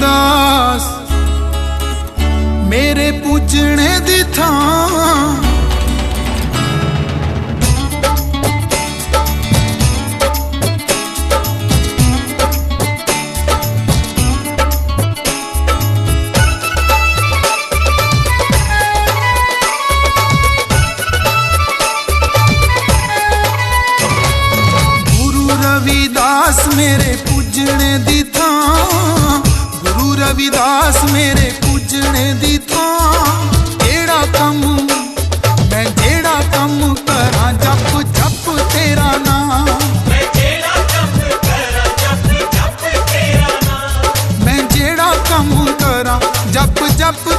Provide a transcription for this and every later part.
ਦਾਸ ਮੇਰੇ ਪੁੱਜਣੇ ਦੀ ਥਾਂ। ਰਵਿਦਾਸ ਮੇਰੇ ਪੁੱਜਣੇ ਦੀ ਥਾਂ। ਰਵਿਦਾਸ ਮੇਰੇ ਪੁੱਜਣੇ ਦੀ ਤਾਂ ਕਿਹੜਾ ਕੰਮ ਮੈਂ ਜਿਹੜਾ ਕੰਮ ਕਰਾਂ ਜਪ ਜਪ ਤੇਰਾ ਨਾਮ ਮੈਂ ਜਿਹੜਾ ਕੰਮ ਕਰਾਂ ਜਪ ਜਪ ਤੇਰਾ ਨਾਮ ਮੈਂ ਜਿਹੜਾ ਕੰਮ ਕਰਾਂ ਜਪ ਜਪ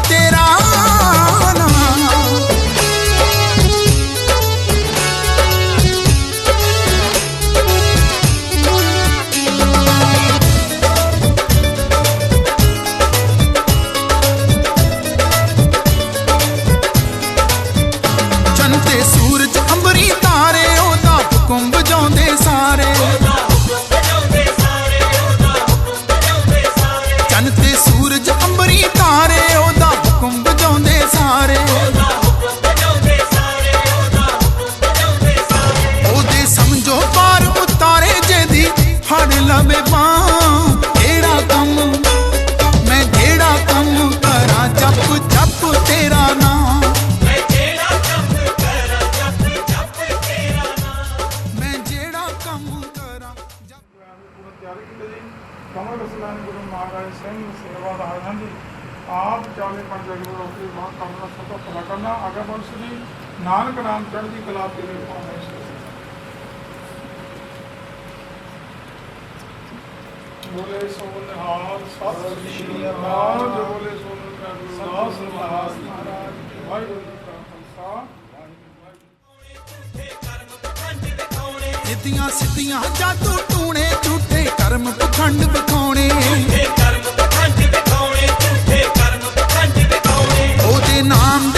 ਜਾਰੀ ਕਮਲ ਰਸਲਾਨ ਗੁਰੂ ਮਹਾਰਾਜ ਸਿੰਘ ਸੇਵਾਦਾਰ ਹਨ ਜੀ ਆਪ ਚਾਲੇ ਪੰਜ ਅਗਰ ਉਸੇ ਮਾਂ ਕਮਲ ਸਭ ਤੋਂ ਭਲਾ ਕਰਨਾ ਅਗਰ ਬੰਸ ਜੀ ਨਾਨਕ ਨਾਮ ਚੜ੍ਹਦੀ ਕਲਾ ਤੇ ਪਾਉਣਾ ਬੋਲੇ ਸੋਨਹਾਰ ਸਤਿ ਸ੍ਰੀ ਅਕਾਲ। ਬੋਲੇ ਸੋਨਹਾਰ ਸਤਿ ਸ੍ਰੀ ਅਕਾਲ। ਵਾਹਿਗੁਰੂ ਜੀ ਕਾ ਖਾਲਸਾ। ਇਦੀਆਂ ਸਿੱਧੀਆਂ ਜਾਦੂ ਟੂਣੇ ਝੂਠੇ ਕਰਮ ਪਖੰਡ ਵਿਖਾਉਣੇ। ਝੂਠੇ ਕਰਮ ਪਖੰਡ ਵਿਖਾਉਣੇ ਝੂਠੇ ਕਰਮ ਪਖੰਡ ਵਿਖਾਉਣੇ। ਉਹਦੇ ਨਾਮ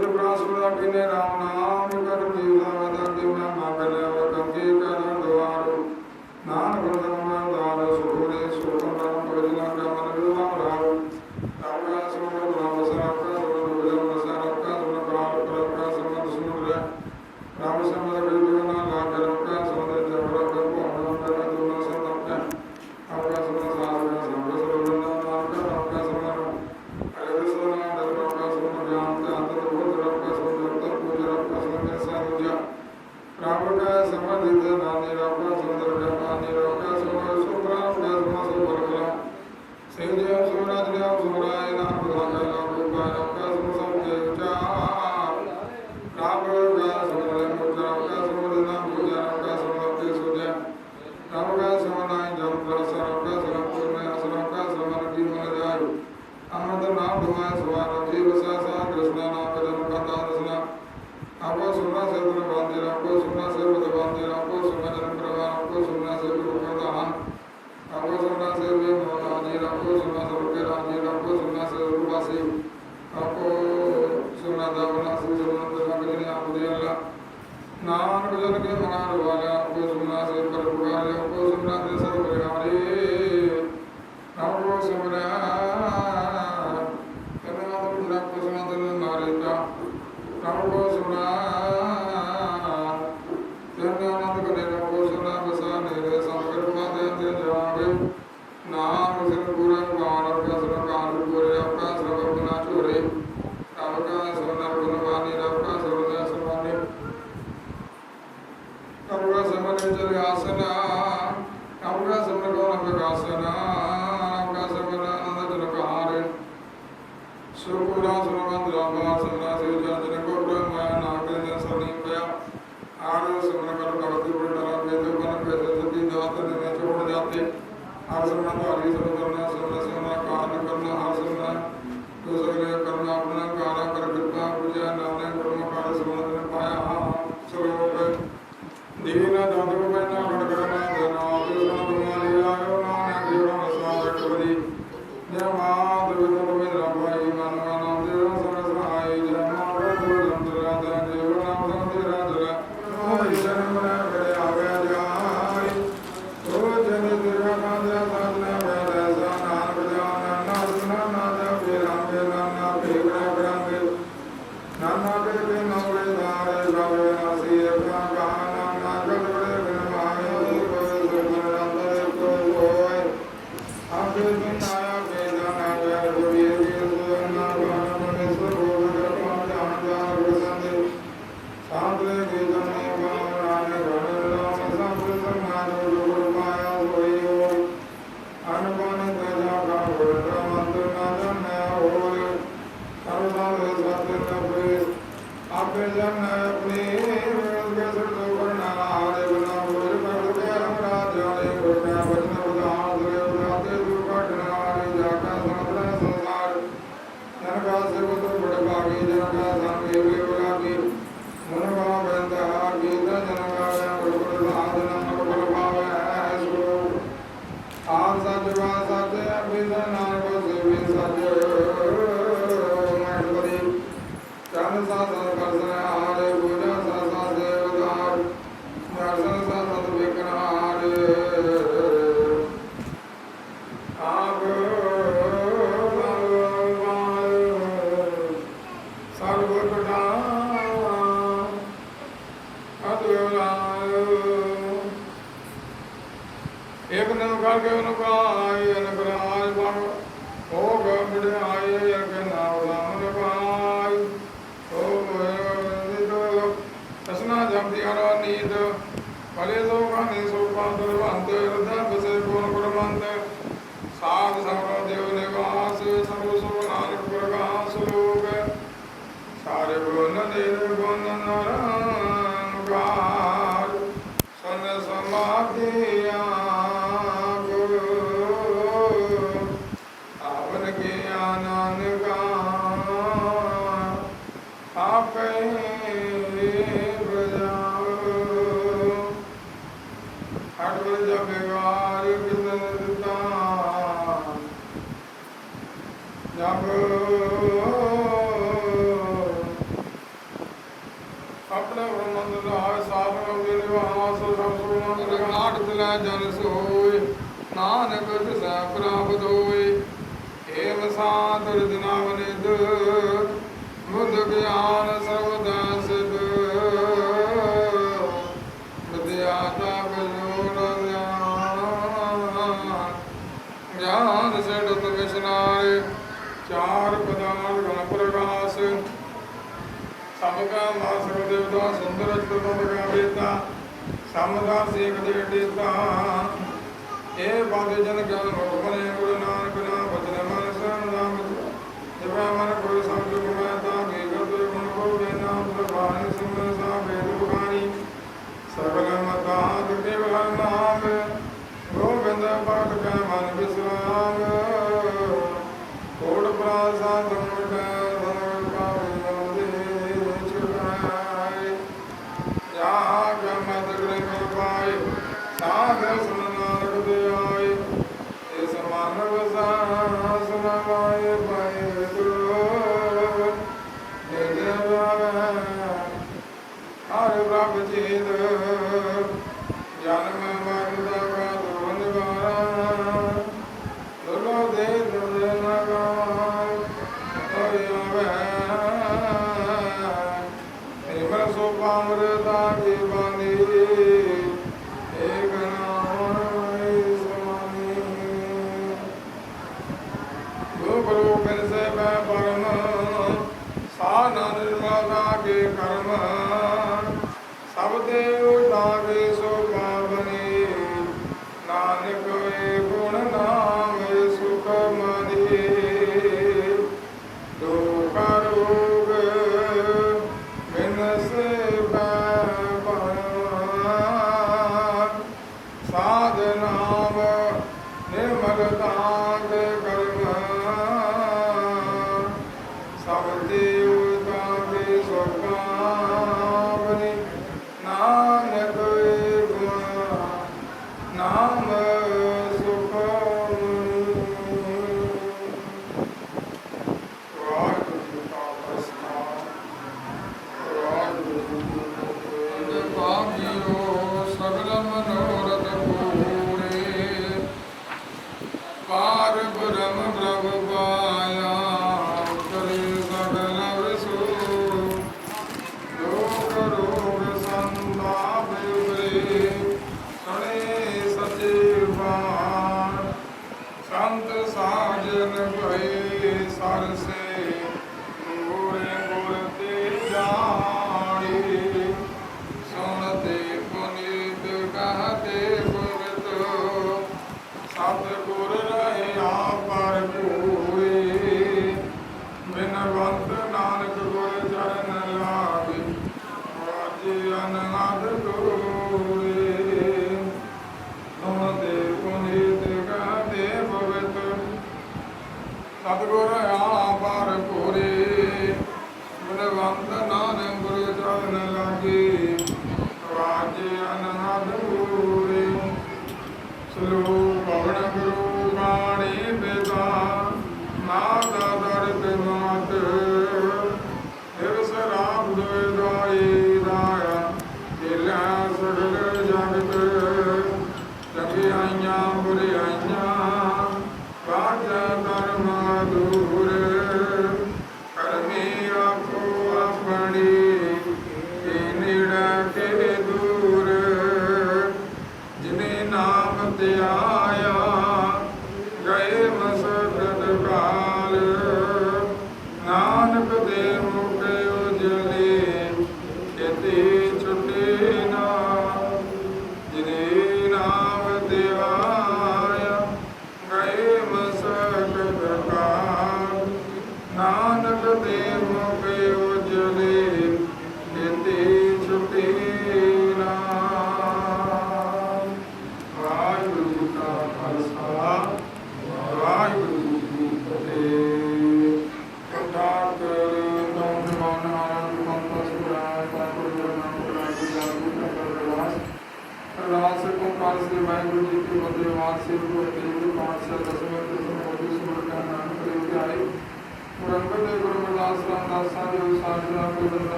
ਗੁਰ ਪ੍ਰਸਾਦ ਕਿਨੇ ਰਾਮ ਨਾਮ ਕਰ ਜੀਵਾ ਦਾ ਕਿ ਮੈਂ ਮੰਗ ਲਿਆ ਵਰ ਕੰਗੇ ਕਰ नामानुजन के मना वाला उपसुमना सर्व पर पुराण उपसुमना सर्व परिहार ਨਾ ਜਨ ਸੋਏ, ਨਾਨਕ ਤਿਸੈ ਪ੍ਰਾਪਤ ਹੋਏ। ਏਵ ਸਾਧੁਰ ਜਨਾਵਨਿਦ ਮੁਦ ਗਿਆਨ ਸਬਦਾ ਸਿਧ ਮਾਸਰ ਦੇਵਤਾ, ਸੁੰਦਰ ਅਸਤਵ ਬਗਾ ਬੇਤਾ। ਸਮਗਾ ਸੇਖ ਦੇ ਡੇ ਇਹ ਬਾਦ ਜਨ ਗਨ ਰੋਗਨੇ ਗੁਰੂ ਨਾਨਕ ਨਾਮ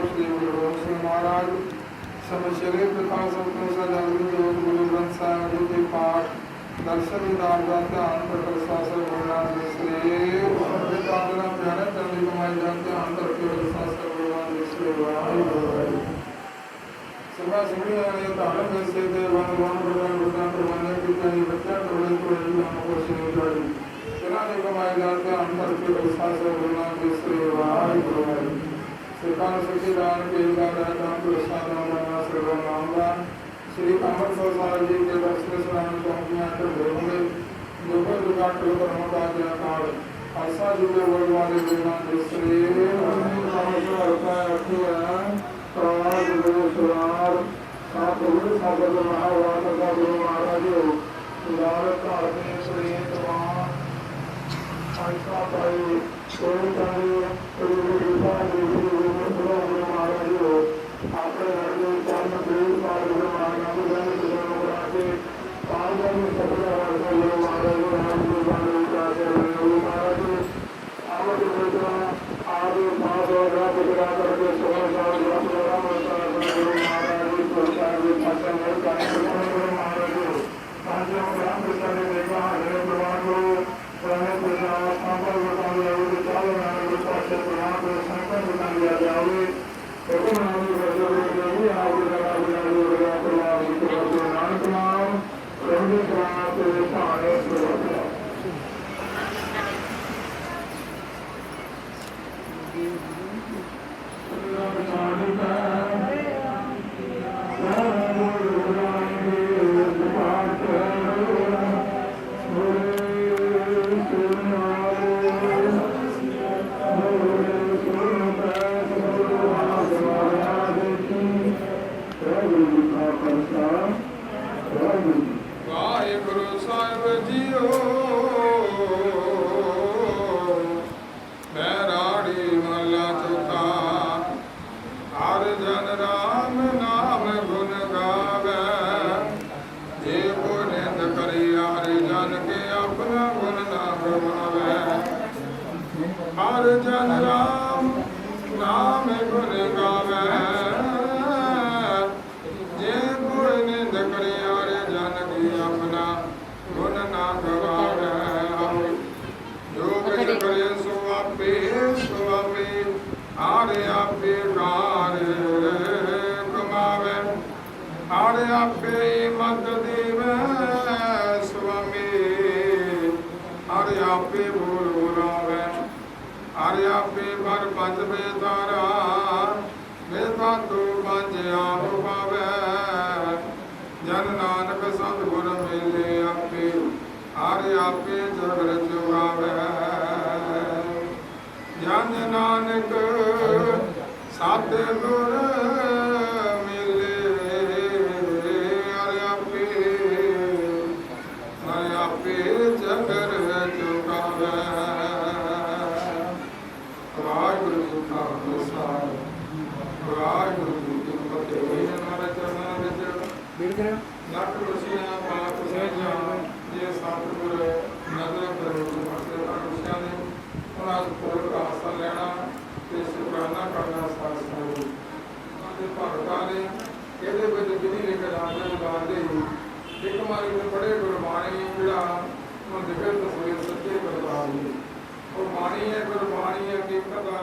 ਸ੍ਰੀ ਗੁਰੂ ਗੋਬਿੰਦ ਸਿੰਘ ਮਹਾਰਾਜ ਸਮੇਂ ਸ਼ਗਰੇ ਪ੍ਰਕਾਸ਼ ਸੰਤੋਂ ਸਾਹਿਬ ਜੀ ਦੇ ਗੁਰੂ ਗ੍ਰੰਥ ਸਾਹਿਬ ਜੀ ਦੇ ਪਾਠ, ਦਰਸ਼ਨ ਨਾਮ ਦਾ ਧਿਆਨ ਪ੍ਰਗਟ ਸਾਸਰ ਗੁਰਨਾਮ ਦੇ ਸ੍ਰੀ। ਉਹਦੇ ਕਾਦਰਾ ਪਿਆਰਾ ਚੰਦੀ ਕਮਾਈ ਦਾ ਧਿਆਨ ਕਰਕੇ ਉਹਦੇ ਸਾਸਰ ਗੁਰਨਾਮ ਦੇ ਸ੍ਰੀ ਵਾਹਿਗੁਰੂ ਸਭਾ ਸੁਣੀ ਆਏ ਧਾਰਨ ਦੇ ਸੇ ਦੇ ਵਨ ਵਨ ਪ੍ਰਦਾਨ ਪ੍ਰਦਾਨ ਪ੍ਰਵਾਨ ਕੀਤਾ ਜੀ ਬੱਚਾ ਕਰੋੜੇ ਕਰੋੜੇ ਨਾਮ ਕੋ ਸ੍ਰੀ ਵਾਹਿਗੁਰੂ ਸਭਾ ਦੇ ਕਮਾਈ ਦਾ ਧਿਆਨ ਕਰਕੇ ਉਹਦੇ ਸਾਸਰ ਗੁਰਨਾਮ ਦੇ ਸ੍ਰੀ ਵਾਹਿਗੁਰੂ ਸਰਕਾਰ ਸਚਿਦਾਨ ਦੇਵਦਾ ਦਾ ਨਾਮ ਗੁਰਸਾਹਿਬ ਦਾ ਨਾਮ ਸਰਵ ਨਾਮ ਦਾ ਸ੍ਰੀ ਅੰਮ੍ਰਿਤਸਰ ਸਾਹਿਬ ਜੀ ਦੇ ਦਰਸ਼ਨ ਸਲਾਮ ਪਹੁੰਚਿਆ ਤੇ ਹੋਵੇ ਲੋਕਾਂ ਨੂੰ ਕਾਟ ਲੋ ਕਰਮ ਦਾ ਜਨ ਕਾਲ ਐਸਾ ਜੁੜੇ ਵਰਡ ਵਾਲੇ ਬਿਨਾਂ ਦੂਸਰੇ ਅਨੰਦ ਸਮਝੋ ਰਤਾ ਰੱਖਿਆ ਪ੍ਰਾਣ ਗੁਰੂ ਸੁਰਾਰ ਸਾਧ ਗੁਰੂ ਸਾਗਰ ਮਹਾਵਾਰ ਦਾ ਗੁਰੂ ਮਹਾਰਾਜ ਜੀ ਸੁਰਾਰ ਧਾਰਮਿਕ ਸ੍ਰੀ ਤਵਾਨ ਆਇਸਾ ਪਾਈ ఆరు మాధవ రాజు రాజు సుభాష్ Thank. ਇੱਕ ਮਾਰੇ ਦੇ ਬੜੇ ਗੁਰਬਾਣੀ ਜਿਹੜਾ ਮਨ ਦੇ ਵਿੱਚ ਹੋਏ ਸੱਚੇ ਗੁਰਬਾਣੀ ਉਹ ਬਾਣੀ ਹੈ ਗੁਰਬਾਣੀ ਹੈ ਕਿ ਕਦਾਂ